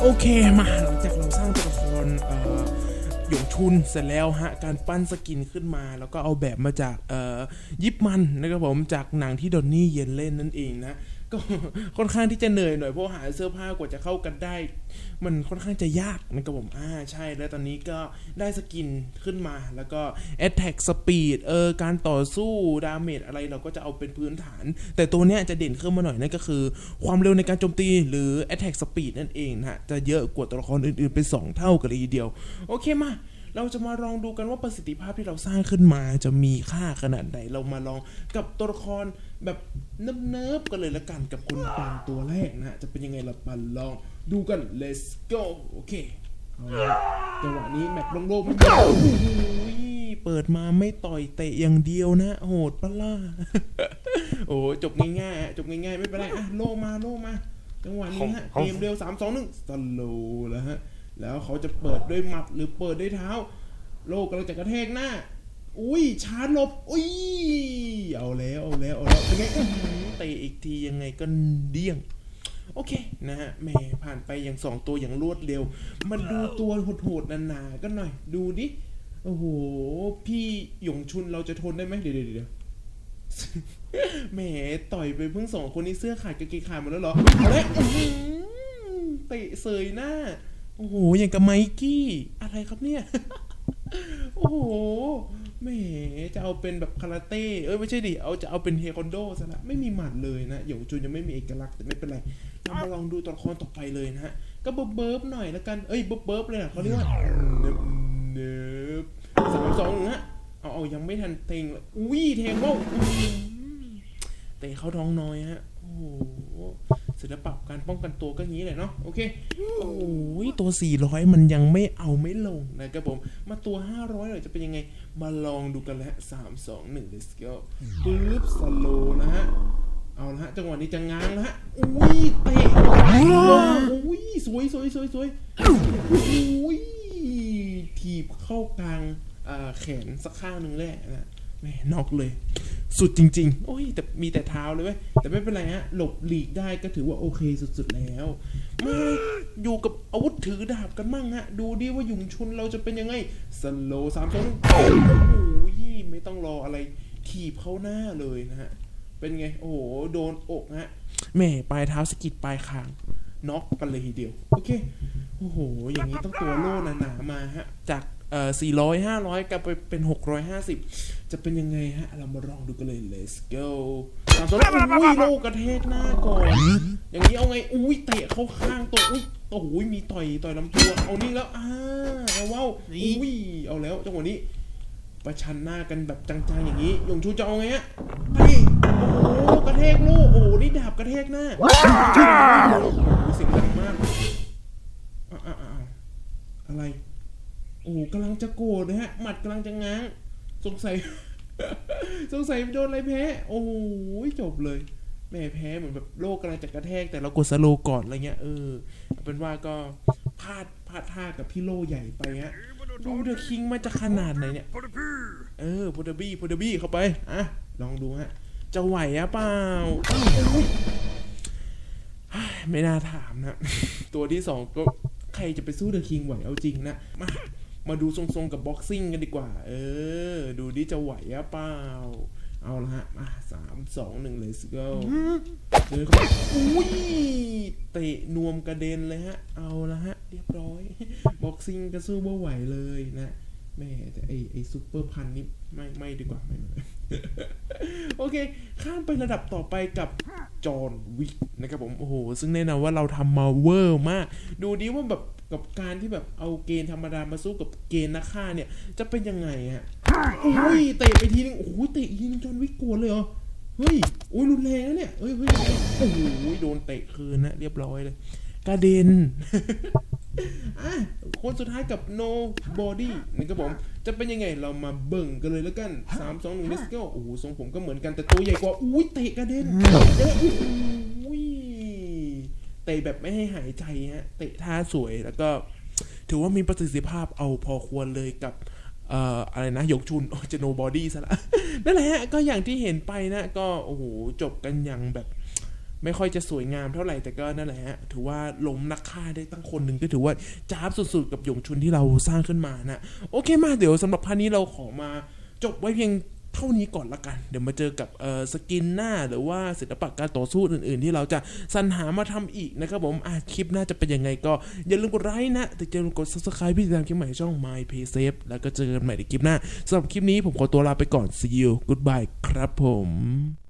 โอเคมาหลังจากเราสร้างตัวละครเอ่อ หยงชุนเสร็จแล้วฮะการปั้นสกินขึ้นมา แล้วก็เอาแบบมาจากเอ่อยิปมันนะครับผมจากหนังที่ดอนนี่เย็นเล่นนั่นเองนะ ก็ค่อนข้างที่จะเหนื่อยหน่อยเพราะหาเสื้อผ้ากว่าจะเข้ากันได้ มันค่อนข้างจะยากนะครับผมอ่าใช่แล้วตอนนี้ก็ได้สกินขึ้นมาแล้วก็ Attack Speed เออการต่อสู้ดาเมจอะไรเราก็จะเอาเป็นพื้นฐาน แต่ตัวเนี้ยจะเด่นขึ้นมาหน่อยนั่นก็คือ ความเร็วในการโจมตีหรือ Attack Speed นั่นเองนะฮะจะเยอะกว่าตัวละครอื่นๆเป็น2เท่ากันเลยทีเดียว โอเคมาเราจะมาลองดูกันว่าประสิทธิภาพที่เราสร้างขึ้นมาจะมีค่าขนาดไหน เรามาลองกับตัวละคร แบบเนิบๆกันเลยละกันกับคุณปางตัวแรกนะฮะ จะเป็นยังไงเรามาลองดูกัน let's go โอเคเอาละจังหวะนี้แมปโล่งๆมันโอ้โหเปิดมาไม่ต่อยเตะอย่างเดียวนะ โหดปะล่ะโอ้จบง่ายๆอะจบง่ายๆ ไม่เป็นไรอะโล่มาโล่มา จังหวะนี้ฮะของเกมเร็วสามสองหนึ่งสโลแล้วฮะ แล้วเขาจะเปิดด้วยหมัดหรือเปิดด้วยเท้า โลกกำลังจะกระแทกหน้า อุ้ยชาร์จลบ อุ้ย เอาแล้ว เอาแล้ว เอาแล้วเป็นไงเตะอีกทียังไงก็เดี้ยง โอเคนะฮะแหม่ผ่านไปอย่างสองตัวอย่างรวดเร็ว มันดูตัวโหดๆหนาๆก็หน่อย ดูดิ โอ้โห พี่หยงชุนเราจะทนได้ไหมเดี๋ยวเดี๋ยวเดี๋ยวแหมต่อยไปเพิ่งสองคนนี้เสื้อขาดกางเกงขาดหมดแล้วเหรอเอาเลยเตะเสยหน้า โอ้โห อย่างกับไมกี้ อะไรครับเนี่ย โอ้โห แหมจะเอาเป็นแบบคาราเต้เอ้ยไม่ใช่ดิเอาจะเอาเป็นเทควันโดซะละไม่มีหมัดเลยนะหยงจุนยังไม่มีเอกลักษณ์แต่ไม่เป็นไรเรามาลองดูตัวละครต่อไปเลยนะฮะก็เบิบเบิบหน่อยแล้วกันเอ้ยเบิบเบิบเลยอะเขาเรียกว่าเนิบเนิบสามสองหนึ่งฮะเอาเอายังไม่ทันเต็งเลยอุ้ยเทงโม่เตะเข้าท้องน้อยฮะโอ้โห ศิลปะการป้องกันตัวก็งี้เลยเนาะโอเคโอ้ยตัว 400 มันยังไม่เอาไม่ลงนะครับผม มาตัว 500หน่อยจะเป็นยังไง มาลองดูกันเลยฮะสามสองหนึ่ง let's go ปึ๊บสโลนะฮะ เอาละฮะ จังหวะนี้จะง้างนะฮะ อุ้ยเตะลงอุ้ยสวยสวยสวยสวยอุ้ยถีบเข้ากลางอ่าแขนสักข้างหนึ่งแหละนะ แหม่น็อกเลย สุดจริง ๆ โอ้ย แต่มีแต่เท้าเลยเว้ยแต่ไม่เป็นไรฮะ หลบหลีกได้ก็ถือว่าโอเคสุดๆแล้วมาอยู่กับอาวุธถือดาบกันมั่งฮะ ดูดิว่าหยุมชุนเราจะเป็นยังไงสโลสามสองโอ้โหไม่ต้องรออะไร ถีบเข้าหน้าเลยนะฮะ เป็นไง โอ้โห โดนอกฮะแหม่ปลายเท้าสกิดปลายคางน็อกกันเลยทีเดียว โอเค โอ้โห อย่างนี้ต้องตัวโล่หนาๆมาฮะ จากเอ่อ400 500กลับไปเป็น 650 จะเป็นยังไงฮะ เรามาลองดูกันเลย let's go สามสองอุ้ยโลกระเทกหน้าก่อน อย่างนี้เอาไง อุ้ยเตะเข้าข้างตัวอุ้ยโอ้โหมีต่อยต่อยลำตัว เอานี่แล้วอ่าเอาว้าวอุ้ย เอาแล้วจังหวะนี้ ประชันหน้ากันแบบจังๆอย่างนี้ ยงชูจะเอาไงฮะไปโอ้โห กระเทกลูก โอ้โห นี่ดาบกระเทกหน้าโอ้โหเสียงดังมากอะอะอะอะอะไร โอ้โหกำลังจะโกรธนะฮะ หมัดกำลังจะง้าง สงสัย สงสัยโดนอะไรแพ้ โอ้โหจบเลยแม่แพ้เหมือนแบบโลกกำลังจะกระแทกแต่เรากดสโลก่อนอะไรเงี้ยเออเป็นว่าก็พลาดพลาดท่ากับพี่โลใหญ่ไปฮะดูเดอะคิงมาจะขนาดไหนเนี่ยเออพเดบี้พเดบี้เข้าไปอะลองดูฮะจะไหวอะเปล่าไม่น่าถามนะ ตัวที่สองก็ใครจะไปสู้เดอะคิงไหวเอาจริงนะมา มาดูทรงๆกับบ็อกซิ่งกันดีกว่า เออ ดูดิจะไหวหรือเปล่า เอาละฮะมาสามสองหนึ่งเลยสกิลเจอเข้าไปอุ้ยเตะนวมกระเด็นเลยฮะ เอาละฮะ เรียบร้อย บ็อกซิ่งก็สู้ไม่ไหวเลยนะแม่แต่ไอไอซูเปอร์พันนี่ไม่ไม่ดีกว่าไม่ไม่ โอเค ข้ามไประดับต่อไปกับจอห์นวิกนะครับผม โอ้โห ซึ่งแน่นอนว่าเราทำมาเวอร์มาก ดูดิว่าแบบกับการที่แบบเอาเกณฑ์ธรรมดามาสู้กับเกณฑ์นักฆ่าเนี่ย จะเป็นยังไงฮะอุ้ยเตะไปทีนึง โอ้โหเตะทีนึงจอห์นวิกกลัวเลยเหรอ เฮ้ยโอ้ยรุนแรงนะเนี่ยเฮ้ยเฮ้ยโอ้โหโดนเตะคืนนะเรียบร้อยเลยกระเด็นอะ คนสุดท้ายกับ nobody นะครับผม จะเป็นยังไงเรามาเบิ่งกันเลยแล้วกัน 3 2 1 let's go โอ้โหทรงผมก็เหมือนกันแต่ตัวใหญ่กว่า อุ้ยเตะกระเด็นเยอะอุ้ยเตะแบบไม่ให้หายใจฮะ เตะท่าสวยแล้วก็ ถือว่ามีประสิทธิภาพเอาพอควรเลยกับเอ่ออะไรนะยกชุนโอ้จะโนบอดี้ซะละนั่นแหละฮะก็อย่างที่เห็นไปนะ ก็โอ้โหจบกันอย่างแบบ ไม่ค่อยจะสวยงามเท่าไหร่แต่ก็นั่นแหละฮะถือว่าล้มนักฆ่าได้ตั้งคนหนึ่งก็ถือว่าจ้าบสุดๆ กับหยงชุนที่เราสร้างขึ้นมานะโอเคมาเดี๋ยวสำหรับพาร์ทนี้เราขอมาจบไว้เพียงเท่านี้ก่อนละกัน เดี๋ยวมาเจอกับเอ่อสกินหน้าหรือว่าศิลปะการต่อสู้อื่นๆ ที่เราจะสรรหามาทำอีกนะครับผมอะคลิปหน้าจะเป็นยังไงก็ อย่าลืมกดไลค์นะแต่อย่าลืมกด subscribe พี่ติดตามคลิปใหม่ช่อง My Pay Safe แล้วก็เจอกันใหม่ในคลิปหน้าสำหรับคลิปนี้ผมขอตัวลาไปก่อน see you goodbye ครับผม